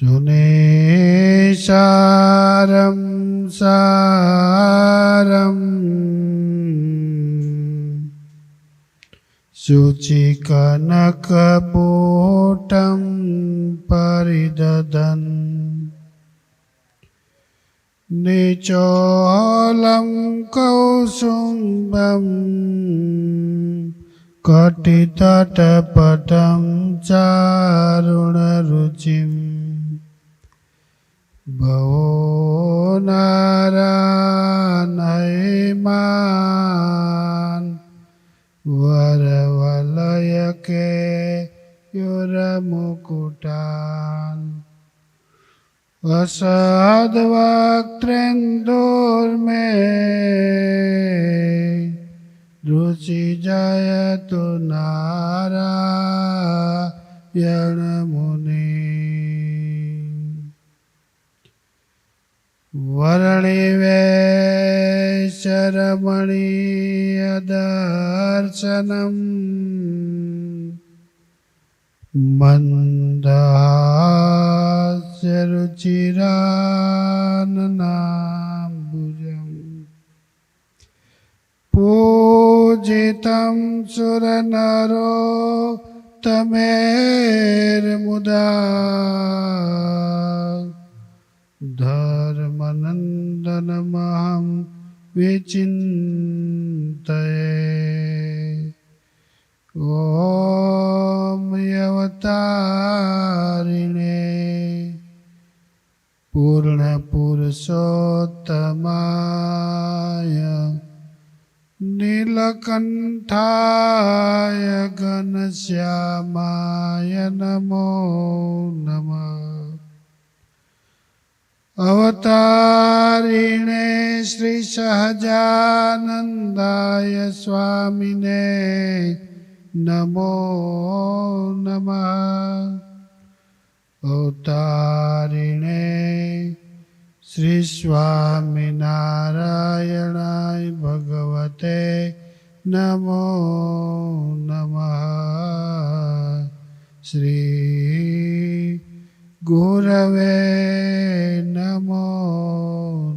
सुनेशारं सारम् शुचिकनकपोटं परिददन् निचोलं कौसुम्बम् कटितटपटं चारुणरुचिम् ભવો નારાયમાન વરવલય કે મુકુટાન અસદ્વક્ત્રેન્દોર્મે રુચિ જયતુ નારાયણ वर्णिवेशरमणीयदर्शनम् मन्दहास्यरुचिराननाम्बुजम् पूजितं सुरनरो तमेर्मुदा धर्मनन्दनमहं विचिन्तये ॐ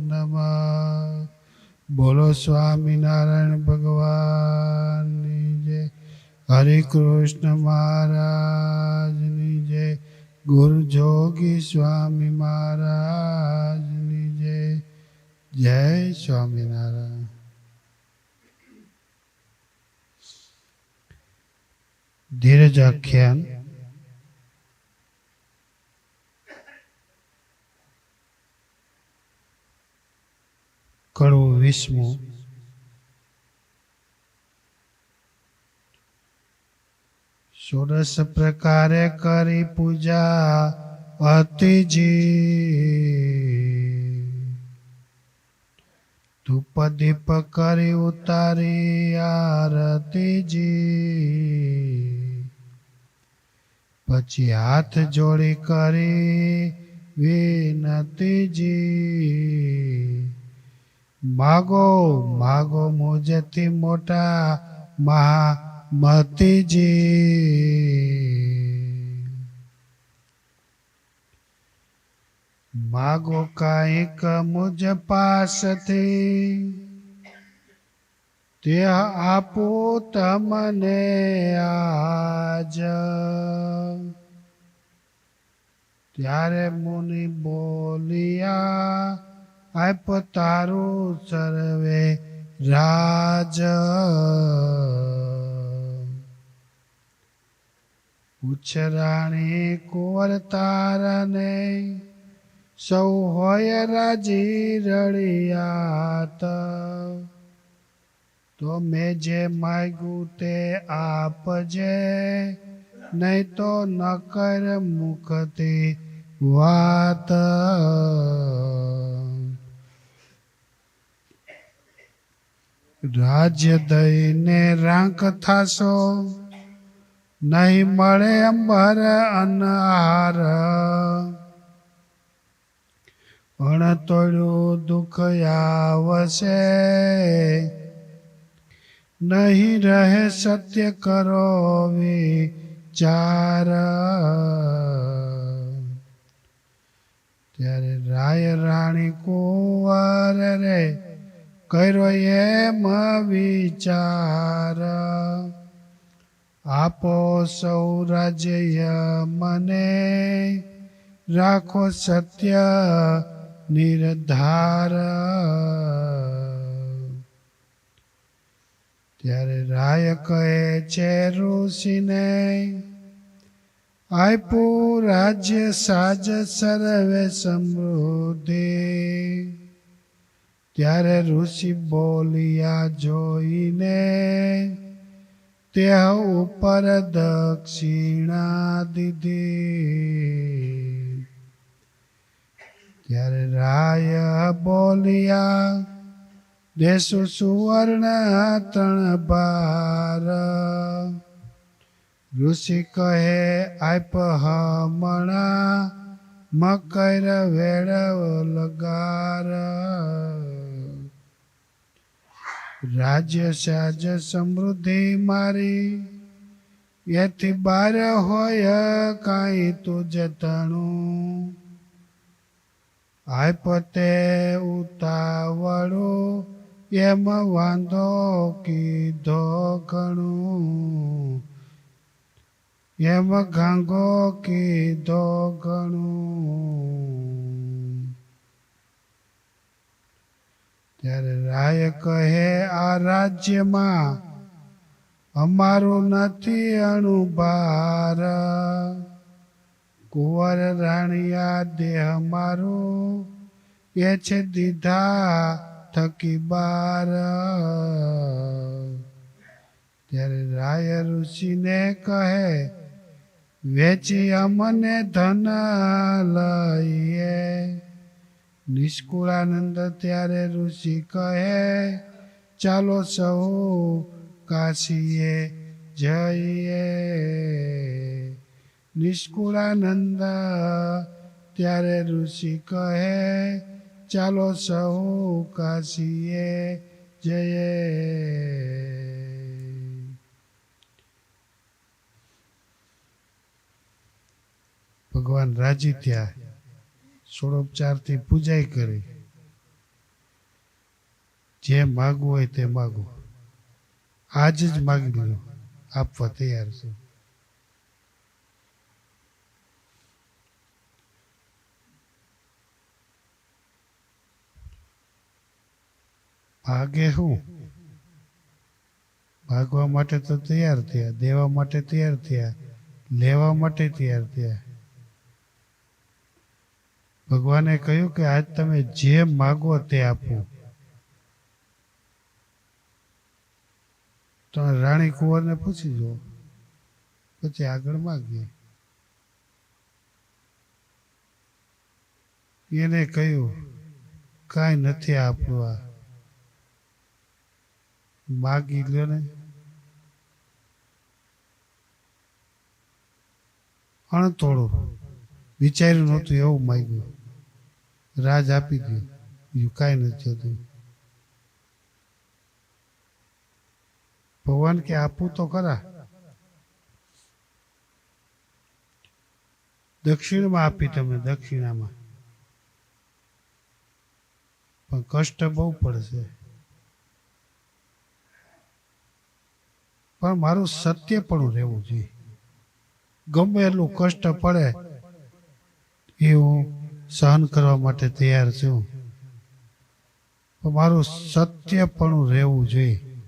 નમો બોલો સ્વામિનારાયણ ભગવાનની જય હરે કૃષ્ણ મહારાજની જય ગુરુ જોગી સ્વામી મહારાજની જય જય સ્વામિનારાયણ ધીરજ આખ્યાન કડવું વિસ્મું ષોડશ પ્રકારે કરી પૂજા અતિજી ધૂપ દીપ કરી ઉતારી આરતીજી પછી હાથ જોડી કરી વિનતીજી માગો માગો મુજતી મોટા મહામતીજી. માગો કાંઈક મુજ પાસથી. તે આપો તમને આજ. ત્યારે મુનિ બોલિયા આપ તારું સર્વે રાજ. ઉછરાણી કુંવર તારને સૌ હોય રાજી રળિયાત. તો મેં જે માગ્યું તે આપજે, નહીં તો ન કર મુખથી વાત. રાજ્ય દઈને રાંક થાશો, નહીં મળે અંબર અનહાર. અણતોડ્યું દુઃખ આવશે, નહીં રહે સત્ય કરો વિચાર. ત્યારે રાય રાણી કુંવર રે કર્યો એમ વિચાર. આપો સૌ રાજ્ય મને રાખો સત્ય નિર્ધાર. ત્યારે રાય કહે છે ઋષિને, આપ્યું રાજ્ય સાજ સર્વે સમૃદ્ધિ. ત્યારે ઋષિ બોલિયા, જોઈને તે ઉપર દક્ષિણા દીધી ત્યારે રાય બોલિયા, દેશો સુવર્ણ ત્રણ બાર ઋષિ કહે, આપ હમણા મકર વેળવ લગાર. રાજ્ય સાજ સમૃદ્ધિ મારી. એથી બાર હોય કાંઈ તું જતણું આય પતે ઉતાવળું, એમ વાંધો કીધો ઘણું. એમ ગાંગો કીધો ઘણું. ત્યારે રાય કહે, આ રાજ્યમાં અમારું નથી અણુભાર. કુંવર રાણિયા દેહ મારો, એ છે દીધા થકી બાર. ત્યારે રાય ઋષિને કહે, વેચી અમને ધન લઈએ. નિષ્કુળાનંદ ત્યારે ઋષિ કહે, ચાલો સૌ કાશીએ જઈએ. નિષ્કુળાનંદ ત્યારે ઋષિ કહે, ચાલો સૌ કાશીએ જઈએ. ભગવાન રાજી થયા. ષોડોપચારથી પૂજાય કરી. જે માગવું હોય તે માગો. આજ જ માગી લો આપવા તૈયાર છું. ભાગે શું ભાગવા માટે તો તૈયાર થયા, દેવા માટે તૈયાર થયા, લેવા માટે તૈયાર થયા. ભગવાને કહ્યું કે આજ તમે જે માગો તે આપો. તો રાણી કુંવરને પૂછી જુઓ. પછી આગળ માગીએ. એને કહ્યું, કાંઈ નથી આપણું આ માગી લ્યો ને. અણતોડું. વિચાર્યું નહોતું, એવું માગ્યું. રાજ આપી દે. બીજું કાંઈ નથી થતું ભગવાન કે આપવું તો ખરા. દક્ષિણમાં આપી તમે, દક્ષિણામાં. પણ કષ્ટ બહુ પડશે. પણ મારું સત્ય પણ રહેવું જોઈએ. ગમે એટલું કષ્ટ પડે એ હું સહન કરવા માટે તૈયાર છું. પણ મારું સત્ય પણ રહેવું જોઈએ.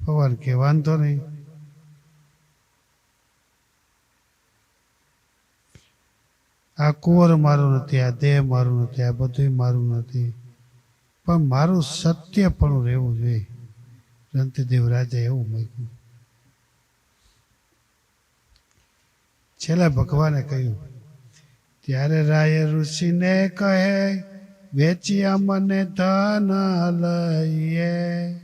ભગવાન કે વાંધો નહીં. આ કુંવર મારું નથી, આ દેહ મારું નથી, આ બધું મારું નથી. પણ મારું સત્ય પણ રહેવું જોઈએ. જંતિદેવ રાજા એવું મૂક્યું છેલ્લે ભગવાને કહ્યું, ત્યારે રાય ઋષિને કહે વેચી મને ધન લઈએ.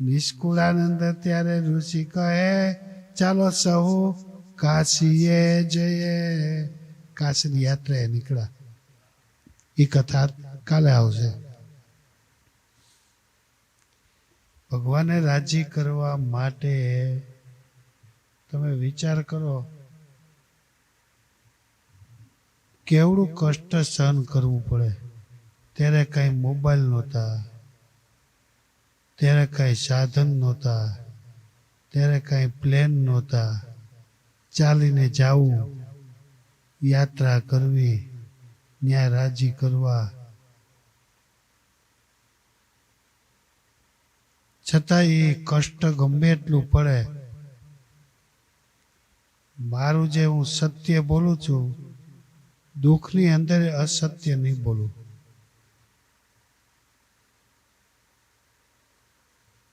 નિષ્કુળાનંદ ત્યારે ઋષિ કહે, ચાલો સહુ કાશીએ જઈએ. કાશીની યાત્રાએ નીકળ્યા. એ કથા કાલે આવશે. ભગવાને રાજી કરવા માટે તમે વિચાર કરો કેવડું કષ્ટ સહન કરવું પડે? ત્યારે કાંઈ મોબાઈલ નહોતા. ત્યારે કાંઈ સાધન નહોતા. ત્યારે કાંઈ પ્લેન નહોતા. ચાલીને જવું, યાત્રા કરવી, ન્યાય રાજી કરવા. છતાં એ કષ્ટ ગમે એટલું પડે. મારું જે હું સત્ય બોલું છું દુઃખની અંદર અસત્ય નહીં બોલું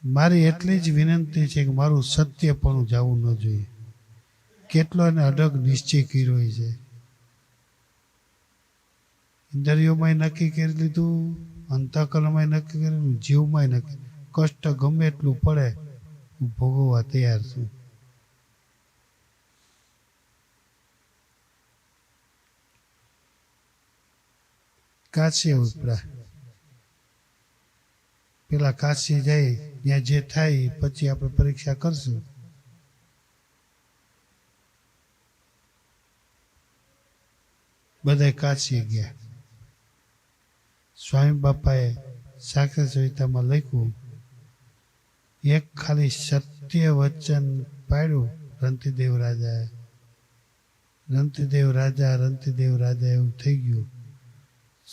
મારી એટલી જ વિનંતી છે કે મારું સત્ય પણ જવું ન જોઈએ. કેટલો એને અડગ નિશ્ચય કર્યો છે. ઇન્દ્રિયોમાં નક્કી કરી લીધું અંતકલમાં નક્કી કરેલું જીવમાં નક્કી. કષ્ટ ગમે એટલું પડે, હું ભોગવવા તૈયાર છું. કાશી ઉપરા પેલા કાશી જાય, ત્યાં જે થાય, પછી આપણે પરીક્ષા કરશું. બધા કાશી ગયા. સ્વામી બાપાએ સાક્ષર સવિતામાં લખ્યું, એક ખાલી સત્ય વચન પાડ્યું, રંતિદેવ રાજાએ. રંતીદેવ રાજા, રંતિદેવ રાજા, એવું થઈ ગયું.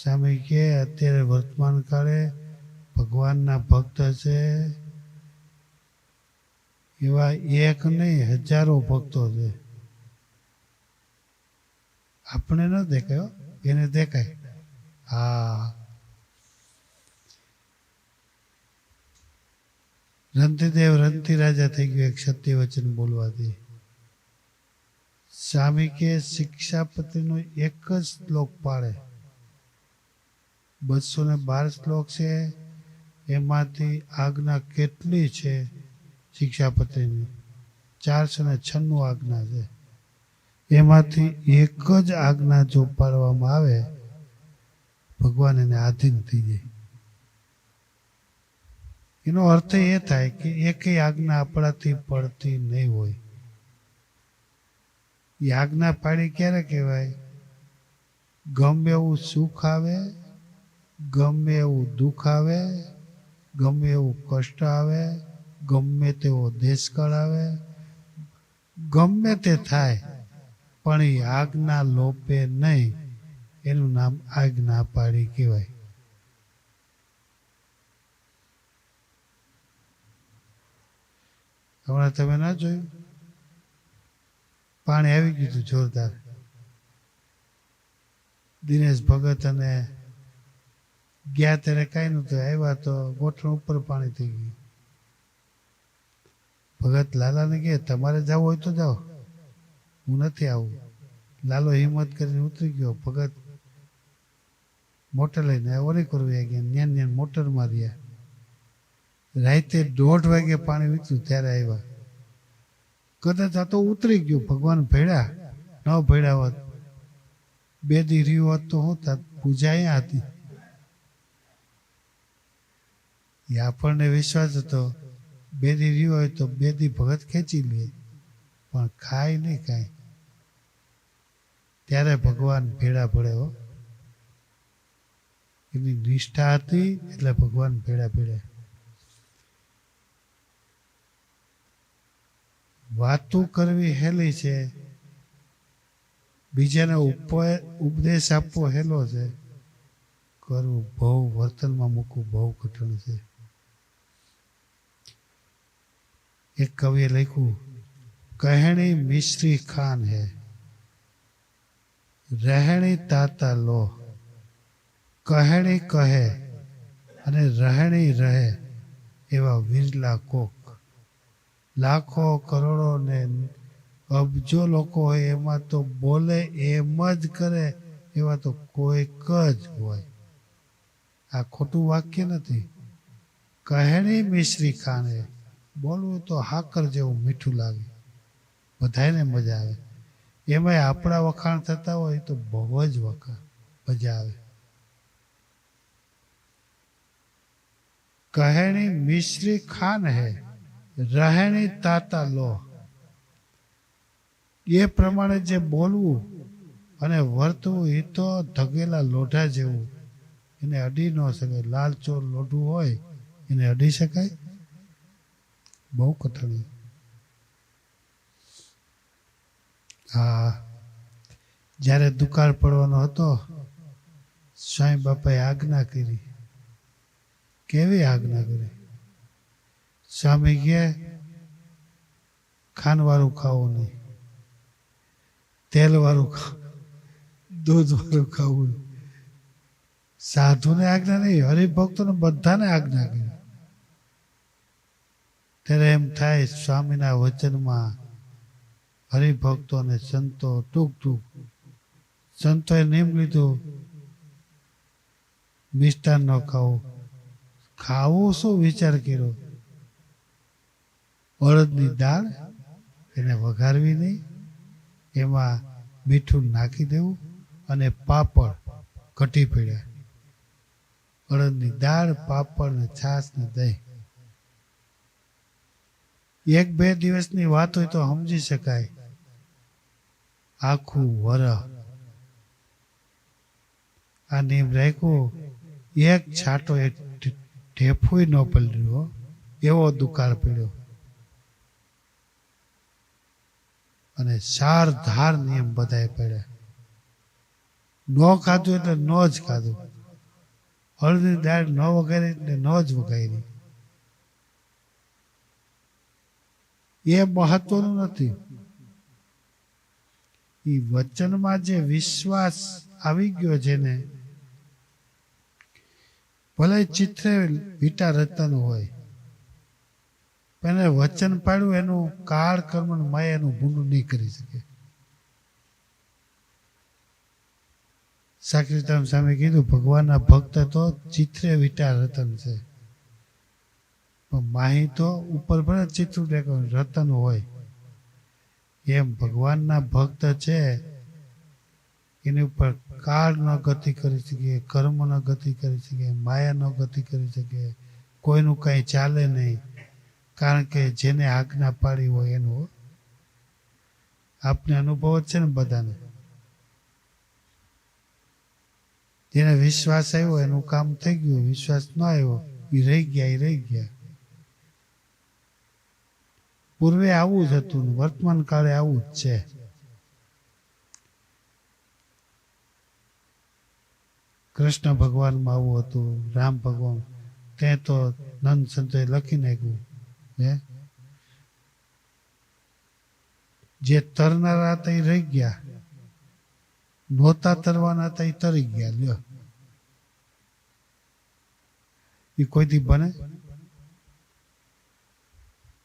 સામે કે અત્યારે વર્તમાન કાળે ભગવાનના ભક્ત છે. એવા એક નહીં, હજારો ભક્તો છે. આપણે ન દેખાયો એને દેખાય. હા. રંતીદેવ રંતી રાજા થઈ ગયો એક સત્ય વચન બોલવાથી. સ્વામી કે શિક્ષાપતિનો એક જ શ્લોક પાડે બસો ને બાર શ્લોક છે. એમાંથી આજ્ઞા કેટલી છે શિક્ષાપતિની ચારસો ને છન્નું આજ્ઞા છે. એમાંથી એક જ આજ્ઞા જો પાડવામાં આવે, ભગવાન એને આધીન થઈ જાય. એનો અર્થ એ થાય કે એકેય આજ્ઞા આપણાથી પડતી નહીં હોય. એ આજ્ઞા પાડી ક્યારે કહેવાય? ગમે એવું સુખ આવે ગમે એવું દુઃખ આવે, ગમે એવું કષ્ટ આવે, ગમે તેવો દેશકાળ આવે, ગમે તે થાય, પણ એ આજ્ઞા લોપે નહીં. એનું નામ આજ્ઞા પાડી કહેવાય. હમણાં તમે ના જોયું? પાણી આવી ગયું જોરદાર. દિનેશ ભગત અને ગયા ત્યારે કાંઈ નહોતું. આવ્યા તો ગોઠણ ઉપર પાણી થઈ ગયું. ભગત લાલાને કહે, તમારે જવું હોય તો જાઓ. હું નથી આવું. લાલો હિંમત કરીને ઉતરી ગયો. ભગત મોટર લઈને ઓરી કરવી ગયા ન્યાન ન્યાન મોટર માર્યા. રાતે દોઢ વાગે પાણી વીત્યું ત્યારે આવ્યા. કદાચ આ તો ઉતરી ગયું. ભગવાન ભેળા. ન ભેળા હોત. બે દી હોત તો હું પૂજા અહીંયા હતી. એ આપણને વિશ્વાસ હતો બે દી રહ્યું હોય તો બે દી ભગત ખેંચી લે, પણ ખાય નહીં કાંઈ. ત્યારે ભગવાન ભેળા ભળે હો. એની નિષ્ઠા હતી એટલે ભગવાન ભેળા ભેળે વાતો કરવી હેલી છે, બીજાને ઉપ- ઉપદેશ આપવો હેલો છે. કરવું બહુ વર્તનમાં મૂકવું બહુ કઠણ છે. એક કવિએ લખ્યું, કહેણી મિશ્રી ખાન હે, રહેણી તાતા લો કહેણી કહે અને રહેણી રહે એવા વિરલા કોક. લાખો કરોડો ને અબજો લોકો હોય, એમાં તો બોલે એમ જ કરે, એવા તો કોઈક જ હોય. આ ખોટું વાક્ય નથી. કહેણી મિશ્રી ખાને બોલવું તો હાકર જેવું મીઠું લાગે. બધાને મજા આવે. એમાંય આપણા વખાણ થતા હોય તો બહુ જ વખાણ મજા આવે. કહેણી મિશ્રી ખાન હે, રહેણી તાતા લો એ પ્રમાણે જે બોલવું અને વર્તવું એ તો ધગેલા લોઢા જેવું. એને અડી ન શકાય. લાલ ચોર લોઢું હોય એને અડી શકાય. બહુ કઠણ હા જ્યારે દુકાળ પડવાનો હતો, સ્વામી બાપાએ આજ્ઞા કરી. કેવી આજ્ઞા કરી? સ્વામી કે ખાંડવાળું ખાવું નહીં. તેલવાળું ખાવું દૂધવાળું ખાવું. સાધુને આજ્ઞા નહીં, હરિભક્તોને બધાને આજ્ઞા કરી. ત્યારે એમ થાય સ્વામીના વચનમાં હરિભક્તો અને સંતો ટૂંક ટૂંક સંતોએ નિયમ લીધું, મિષ્ટાન ન ખાવું ખાવું શું વિચાર કર્યો? અડદની દાળ એને વઘારવી નહીં, એમાં મીઠું નાખી દેવું અને પાપડ કટી પીડ્યા. અડદની દાળ, પાપડ ને છાશ ને દહીં. એક બે દિવસની વાત હોય તો સમજી શકાય. આખું વર આ નિયમ રાખ્યો, એક છાંટો, એક ઢેફુય ન પડ્યો એવો દુકાળ પડ્યો. અને ચાર ધાર નિયમ બધાએ પડ્યા. ન ખાધું એટલે ન જ ખાધું. હળદી દાળ ન વગાડી એટલે ન જ વગાડી એ મહત્વનું નથી. એ વચનમાં જે વિશ્વાસ આવી ગયો જેને ભલે ચિત્રે વિટા રતન હોય એને વચન પાડ્યું, એનું કાળ કર્મ માયા એનું ભૂંડું નહીં કરી શકે. સાક્ષીતામ સામે કીધું, ભગવાનના ભક્ત તો ચિત્રે વિટા રતન છે. પણ માહી તો ઉપર ભલે ચિત્ર રતન હોય. એમ ભગવાનના ભક્ત છે, એની ઉપર કાળ ન ગતિ કરી શકીએ કર્મ ન ગતિ કરી શકીએ માયા ન ગતિ કરી શકીએ કોઈનું કંઈ ચાલે નહીં, કારણ કે જેને આજ્ઞા પાડી હોય એનું આપને અનુભવ જ છે ને બધાને. જેને વિશ્વાસ આવ્યો, એનું કામ થઈ ગયું, વિશ્વાસ ન આવ્યો એ રહી ગયા એ રહી ગયા. પૂર્વે આવું જ હતું વર્તમાન કાળે આવું જ છે. કૃષ્ણ ભગવાનમાં આવું હતું, રામ ભગવાન તે તો નંદ સંતોએ લખી નાખ્યું, હે? જે તરનારા તય રહી ગયા, નહોતા તરવાના હતા તરી ગયા, લ્યો. એ કોઈથી બને?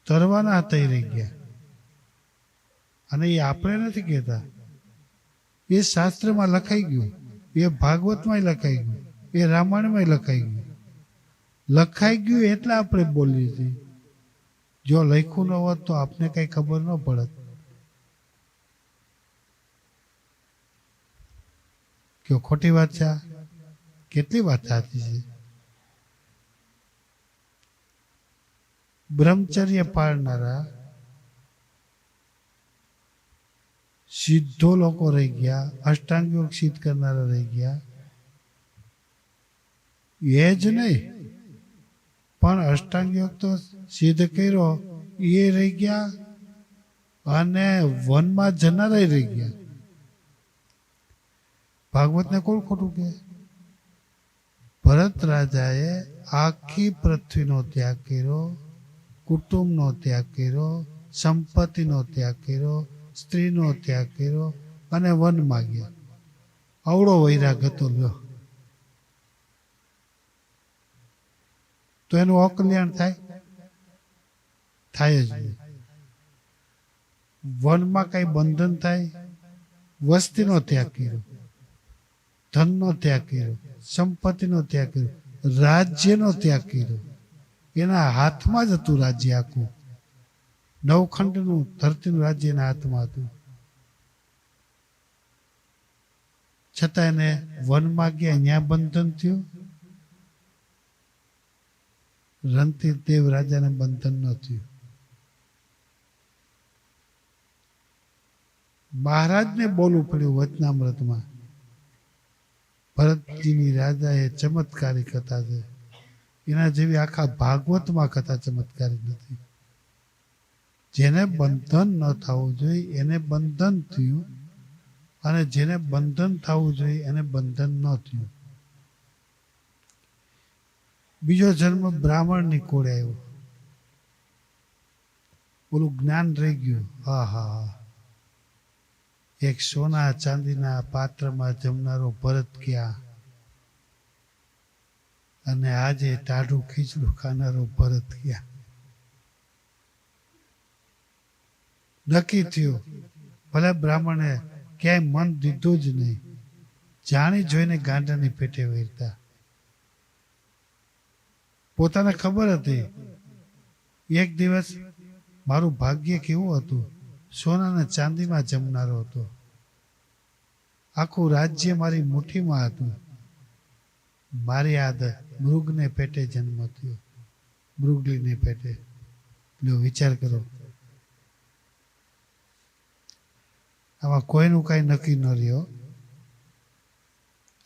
તરવાના હતા રહી ગયા. અને એ આપણે નથી કહેતા. એ શાસ્ત્રમાં લખાઈ ગયું. એ ભાગવતમાં લખાઈ ગયું. એ રામાયણમાં લખાઈ ગયું. લખાઈ ગયું એટલે આપણે બોલીએ છીએ. જો લખ્યું ન હોત તો આપને કઈ ખબર ન પડત. કે ખોટી વાત છે કેટલી વાત સાચી છે? બ્રહ્મચર્ય પાળનારા સિદ્ધો લોકો રહી ગયા, અષ્ટાંગ યોગ સિદ્ધ કરનારા રહી ગયા. એ જ નહીં, પણ અષ્ટાંગ યોગ તો સિદ્ધ કર્યો, એ રહી ગયા અને વનમાં જનારા રહી ગયા. ભાગવતને કોણ ખોટું કે ભરત રાજાએ આખી પૃથ્વીનો ત્યાગ કર્યો કુટુંબનો ત્યાગ કર્યો, સંપત્તિનો ત્યાગ કર્યો, સ્ત્રીનો ત્યાગ કર્યો અને વનમાં ગયા અવળો વૈરાગ હતો લ્યો. તો એનું અકલ્યાણ થાય? થાય જ નહીં. વનમાં કઈ બંધન થાય? વસ્તીનો ત્યાગ કર્યો, ધનનો ત્યાગ કર્યો, સંપત્તિનો ત્યાગ કર્યો, રાજ્યનો ત્યાગ કર્યો. એના હાથમાં જ હતું રાજ્ય આખું. નવખંડનું ધરતીનું રાજ્ય એના હાથમાં હતું. છતાં એને વનમાં ગયા ત્યાં બંધન થયું. રણતીર દેવ રાજાને બંધન ન થયું. મહારાજને બોલવું પડ્યું વચનામૃતમાં. ભરતજીની રાજાએ ચમત્કારી કથા છે. એના જેવી આખા ભાગવતમાં કથા ચમત્કારી નથી. જેને બંધન ન થવું જોઈએ, એને બંધન થયું અને જેને બંધન થવું જોઈએ, એને બંધન ન થયું. બીજો જન્મ બ્રાહ્મણની કોળે આવ્યો. ઓલું જ્ઞાન રહી ગયું. હા હા હા. એક સોના ચાંદીના પાત્રમાં જમનારો ભરત ક્યાં અને આજે ટાઢું ખીચડું ખાનારો ભરત ગયા નક્કી થયું. ભલે બ્રાહ્મણે ક્યાંય મન દીધું જ નહીં, જાણી જોઈને ગાંડાની પેટે વેરતા. પોતાને ખબર હતી, એક દિવસ મારું ભાગ્ય કેવું હતું? સોના અને ચાંદીમાં જમનારો હતો. આખું રાજ્ય મારી મુઠ્ઠીમાં હતું. મારી આદત મૃગને પેટે જન્મ થયો. મૃગલીને પેટે. જો વિચાર કરો. આમાં કોઈનું કાંઈ નક્કી ન રહ્યો.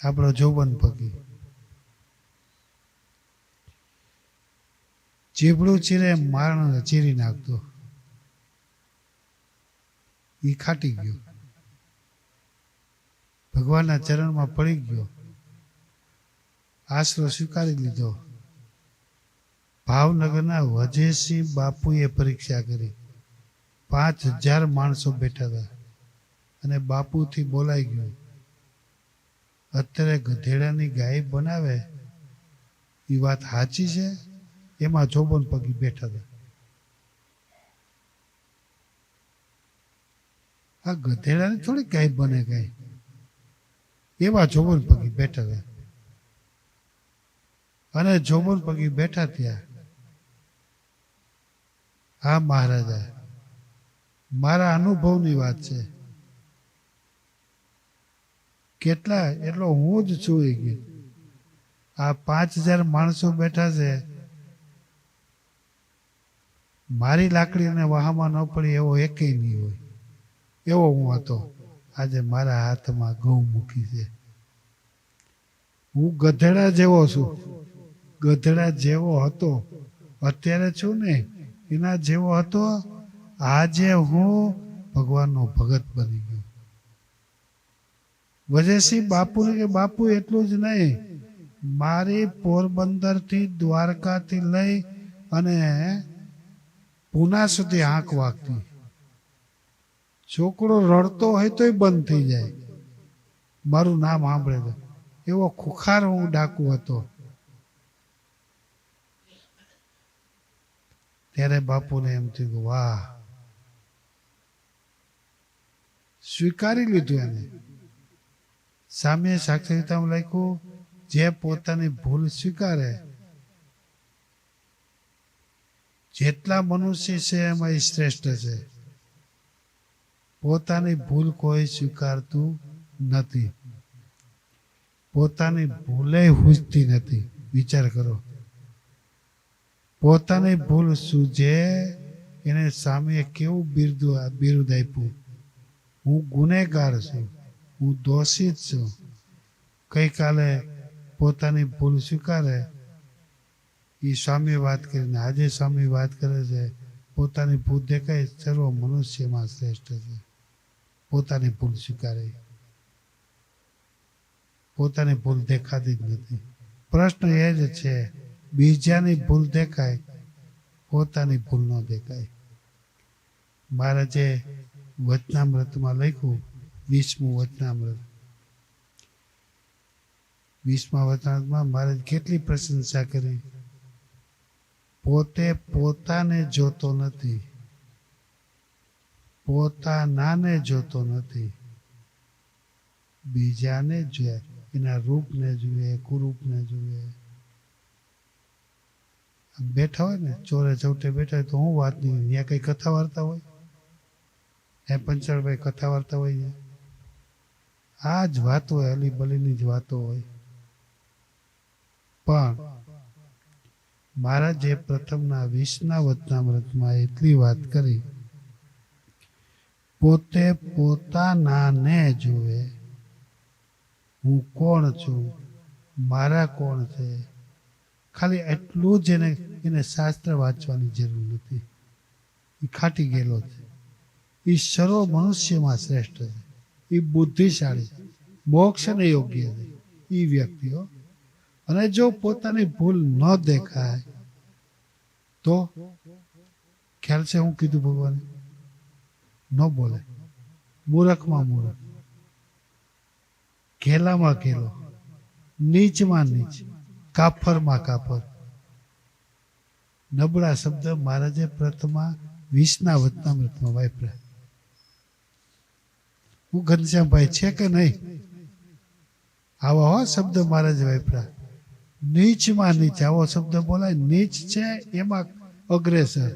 આપણો જોબન પગી. ચીબડું ચીરે મારણ ચીરી નાખતો. એ ખાટી ગયો. ભગવાનના ચરણમાં પડી ગયો. આશરો સ્વીકારી લીધો. ભાવનગરના વજેસિંહ બાપુએ પરીક્ષા કરી. પાંચ હજાર માણસો બેઠા હતા અને બાપુથી બોલાઈ ગયું. અત્યારે ગધેડાની ગાય બનાવે એ વાત સાચી છે? એમાં જોબન પગી બેઠા હતા. આ ગધેડાની થોડી ગાય બને ગાય. એવા જોબન પગી બેઠા હતા. અને જોબન પગી બેઠા ત્યાં હા, મહારાજા, મારા અનુભવની વાત છે. કેટલા, એટલો હું જ છું એ કે આ પાંચ હજાર માણસો બેઠા છે. મારી લાકડીને વાહમાં ન પડી એવો એકેય નહીં હોય. એવો હું હતો. આજે મારા હાથમાં ઘઉં મૂકી છે. હું ગધેડા જેવો છું. ગધેડા જેવો હતો. અત્યારે છું ને એના જેવો હતો, આજે હું ભગવાનનો ભગત બની ગયો. વજયસિંહ બાપુને કે, બાપુ, એટલું જ નહીં. મારી પોરબંદરથી દ્વારકાથી લઈ અને પૂના સુધી આંખ વાગતી. છોકરો રડતો હોય તોય બંધ થઈ જાય. મારું નામ સાંભળે એવો ખુખાર હું ડાકુ હતો. ત્યારે બાપુને એમ થયું કે વાહ, સ્વીકારી લીધું એને. સામે સાક્ષરતામાં લખ્યું, જે પોતાની ભૂલ સ્વીકારે, જેટલા મનુષ્ય છે એમાં શ્રેષ્ઠ છે. પોતાની ભૂલ કોઈ સ્વીકારતું નથી. પોતાની ભૂલે હુજતી નથી. વિચાર કરો. પોતાની ભૂલ સૂજે, એને સામે કેવું બિરદુ બિરુદ આપ્યું? હું ગુનેગાર છું, હું દોષિત છું. ગઈકાલે પોતાની ભૂલ સ્વીકારે. એ સ્વામી વાત કરીને, આજે સ્વામી વાત કરે છે, પોતાની ભૂલ દેખાય, સર્વ મનુષ્યમાં શ્રેષ્ઠ છે. પોતાની ભૂલ સ્વીકારે. પોતાની ભૂલ દેખાતી જ નથી. પ્રશ્ન એ જ છે બીજાની ભૂલ દેખાય, પોતાની ભૂલ ન દેખાય. મારે જે વચનામૃતમાં લખ્યું વીસમું વચનામૃત. વીસમા વચનામૃતમાં મારે કેટલી પ્રશંસા કરી. પોતે પોતાને જોતો નથી. પોતાનાને જોતો નથી. બીજાને જોયા, એના રૂપને જોઈએ કુરૂપને જોઈએ બેઠા હોય ને, ચોરે ચૌટે બેઠા હોય તો હું વાત નહીં ત્યાં કઈ કથા વાર્તા હોય? એ પંચાળભાઈ, કથા વાર્તા હોય આ જ વાતો હોય અલી બલીની જ વાતો હોય. પણ મારા જે પ્રથમના વીસના વચનામૃતમાં એટલી વાત કરી, પોતે પોતાનાને જુએ હું કોણ છું? મારા કોણ છે? ખાલી એટલું જ એને એને શાસ્ત્ર વાંચવાની જરૂર નથી. એ ખાટી ગયેલો છે. એ સર્વ મનુષ્યમાં શ્રેષ્ઠ છે. એ બુદ્ધિશાળી છે. મોક્ષને યોગ્ય છે. એ વ્યક્તિઓ અને જો પોતાની ભૂલ ન દેખાય, તો ખ્યાલ છે હું કીધું ભગવાન? ન બોલે. મૂરખમાં મૂરખ. ઘેલામાં ઘેલો. નીચમાં નીચ. કાફરમાં કાફર નબળા શબ્દ મહારાજે પ્રથમા વીસના વતના મૃતમાં વાપર્યા. હું ઘનશ્યામભાઈ છે કે નહીં? આવા હો શબ્દ મહારાજે વાપર્યા. નીચમાં નીચ, આવો શબ્દ બોલાય. નીચ છે એમાં અગ્રેસર.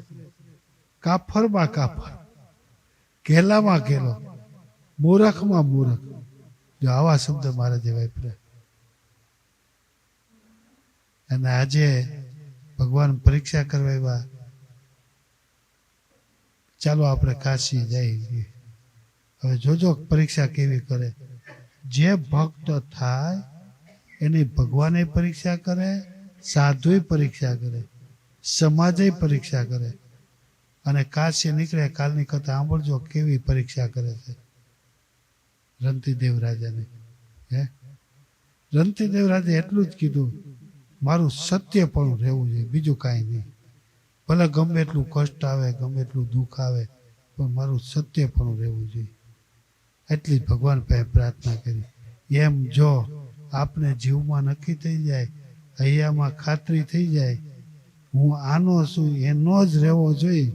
કાફરમાં કાફર. ઘેલામાં ઘેલો. મૂરખમાં મૂરખ. જો આવા શબ્દ મહારાજે વાપર્યા. અને આજે ભગવાન પરીક્ષા કરવા એવા ચાલો આપણે કાશી જઈએ. હવે જોજો પરીક્ષા કેવી કરે. જે ભક્ત થાય, એની ભગવાને પરીક્ષા કરે, સાધુએ પરીક્ષા કરે, સમાજે પરીક્ષા કરે. અને કાશી નીકળે, કાલની કથા સાંભળજો કેવી પરીક્ષા કરે છે. રંતીદેવ રાજાને, હે? રંતીદેવ રાજે એટલું જ કીધું. મારું સત્ય પણ રહેવું જોઈએ, બીજું કાંઈ નહીં. ભલે ગમે એટલું કષ્ટ આવે, ગમે એટલું દુઃખ આવે, પણ મારું સત્ય પણ રહેવું જોઈએ. એટલી ભગવાન પાસે પ્રાર્થના કરી. એમ જો આપને જીવમાં નક્કી થઈ જાય, હૈયામાં ખાતરી થઈ જાય, હું આનો છું, એનો જ રહેવો જોઈએ,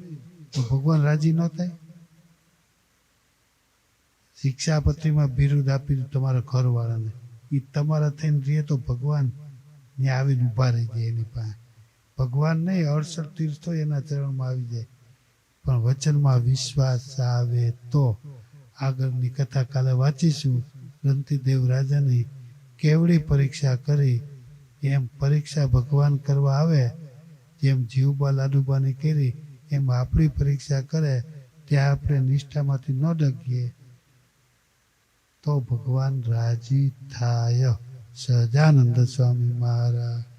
તો ભગવાન રાજી ન થાય. શિક્ષાપત્રીમાં બિરુદ આપી તમારા ઘરવાળાને એ તમારા થઈને રહે તો ભગવાન ત્યાં આવીને ઊભા રહી જાય એની પાસે. ભગવાન નહીં અડસઠ તીર્થો એના ચરણમાં આવી જાય. પણ વચનમાં વિશ્વાસ આવે તો આગળની કથા કાલે વાંચીશું. ગ્રંથિદેવ રાજાની કેવડી પરીક્ષા કરી. એમ પરીક્ષા ભગવાન કરવા આવે, જેમ જીવબા લાડુબાની કરી, એમ આપણી પરીક્ષા કરે, ત્યાં આપણે નિષ્ઠામાંથી ન ડગીએ તો ભગવાન રાજી થાય. સહજાનંદ સ્વામી મહારાજ